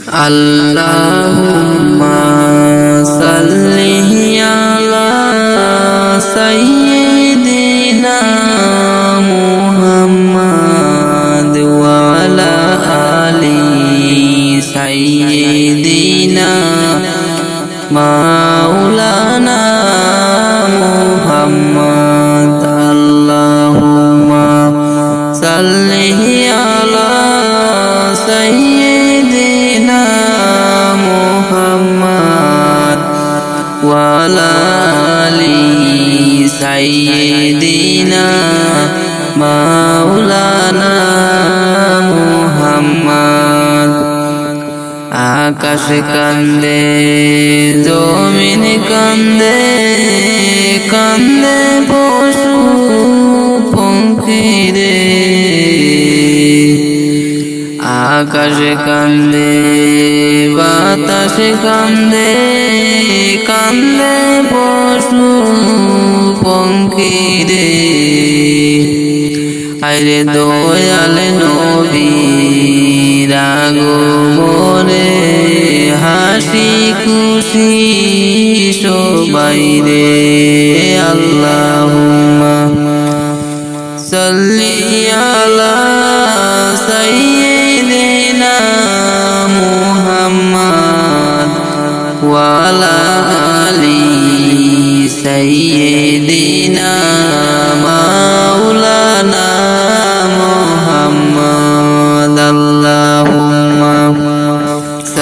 اللهم صل على سيدنا محمد وعلى آل سيدنا مولانا محمد সাইদিনা মাওলানা মোহাম্মদ। আকাশ কান্দে, জমিন কান্দে কান্দে পশু পঙ্খী রে আকাশ কান্দে, বাতাস কান্দে কান্দে পশু পঙ্খী রে আরে দয়াল নবী রাগো মরে হাসি খুশি সবাই রে, আল্লাহুম্মা সাল্লি আলা সাইয়্যিদিনা মুহাম্মদ ওয়া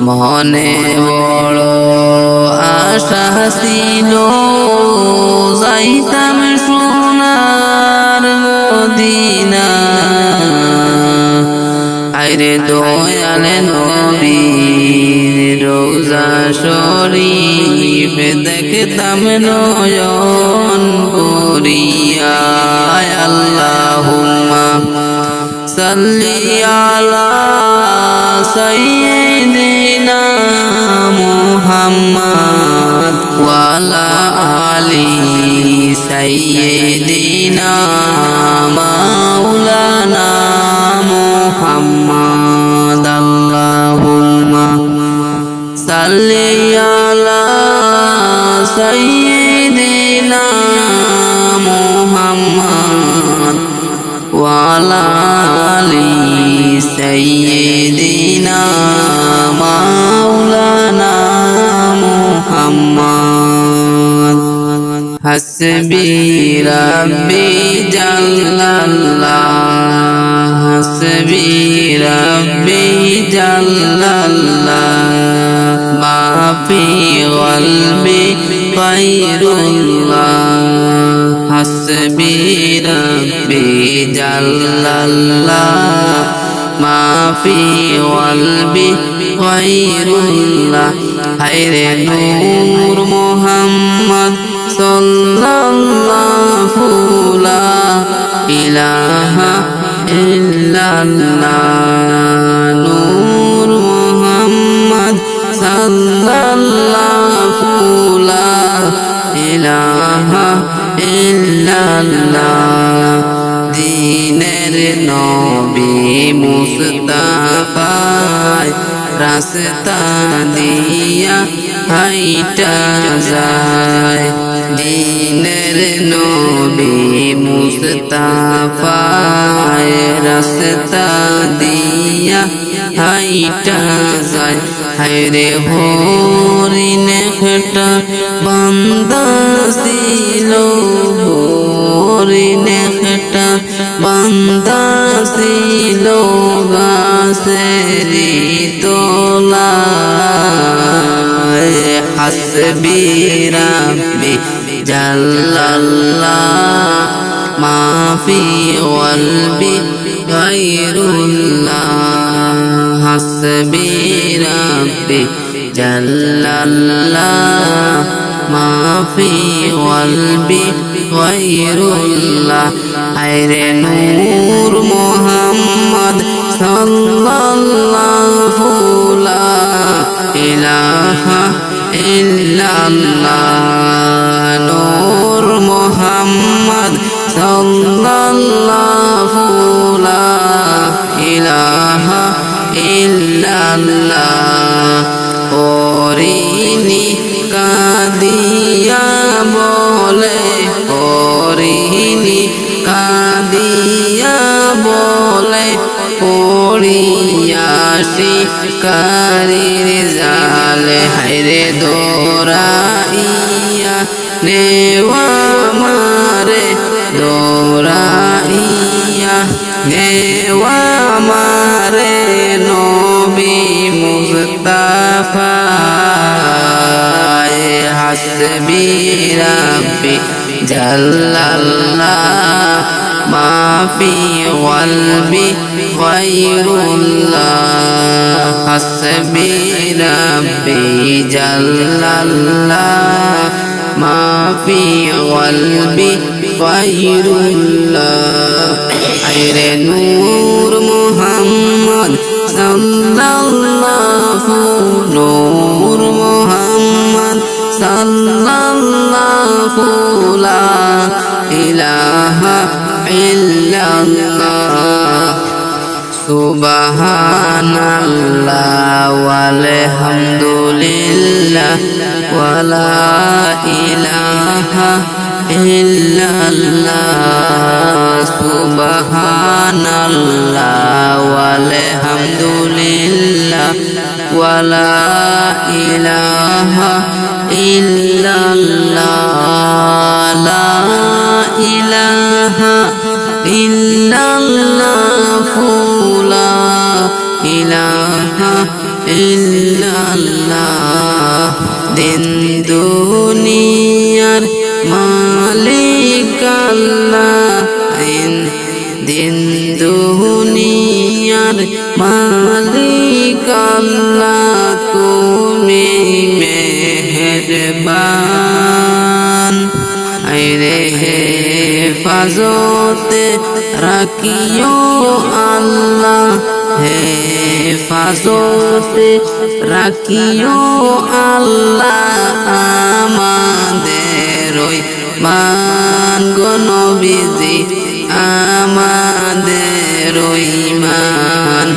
মনে বড় আশা ছিল যাইতাম সোনার মদিনা। আইরে দয়াল নবীর রোজা শরীফ দেখতাম নয়ন করিয়া। আল্লাহুম্মা সাল্লি আলা সাইয়্যিদিনা মাওলানা মুহাম্মদ আল্লাহুম্মা সাল্লি আলা সাইয়্যিদিনা মুহাম্মদ ওয়া আলা আলি সাইয়্যিদিনা হাসবি রাব্বি জাল্লাল্লাহ, হাসবি রাব্বি জাল্লাল্লাহ মা ফি কলবি গায়রুল্লাহ, হাসবি রাব্বি জাল্লাল্লাহ মা ফি কলবি গায়রুল্লাহ, হায়রে নূর মুহাম্মদ সাল্লাল্লাহু লা ইলাহা ইল্লাল্লাহ নূর মুহাম্মদ সাল্লাল্লাহু লা ইলাহা ইল্লাল্লাহ দিনের নবী মুস্তাফায় রাস্তা দিয়া হাইটা যায়। দিনের নবী মুস্তাফায় রাস্তা দিয়া হাইটা যায়। হায়রে হরিণ একটা বান্দা ছিল, হরিণ একটা বান্দা গাছেরি তোলা হাসবি রাব্বি জাল্লাল্লাহ মাফি ওয়ালবি গায়রুল্লাহ হাসবি রব্বি মাফি ওয়ালবি গায়রুল্লাহ আইরে নূর মোহাম্মদ সাল্লাল্লাহু ইল্লাল্লাহ, ওরিনি কাদিয়া বলে, ওরিনি কাদিয়া বলে পড়িয়াসি কারির জালে হাইরে দোরাইয়া নেওয়া মারে দোরাইয়া নেওয়া মারে মুস্তাফা হাসবি রাব্বি, জাল্লাল্লাহ, মাফি ওয়ালবি গায়রুল্লাহ, হাসবি রাব্বি, জাল্লাল্লাহ, মাফি ওয়ালবি গায়রুল্লাহ। আইরে নূর মুহাম্মদ সাল্লাল্লাহু নূর মুহাম্মদ সাল্লাল্লাহু লা ইলাহা ইল্লাল্লাহ সুবহানাল্লাহ ওয়ালহামদুলিল্লাহ ওয়ালা ইলাহা ইল্লাল্লাহ সুবহানাল্লাহ ওয়ালহামদুলিল্লাহ ওয়ালা ইলাহা ইল্লাল্লাহ লা ইলাহা ইল্লাল্লাহ লা দিন দুনিয়ার আল্লাহ তুমি মেহেরবান। আইরে হেফাজতে রাখিও আল্লাহ, হেফাজতে রাখিও আল্লাহ আমাদের ওই মান গণবিজি আমাদের ওই মান।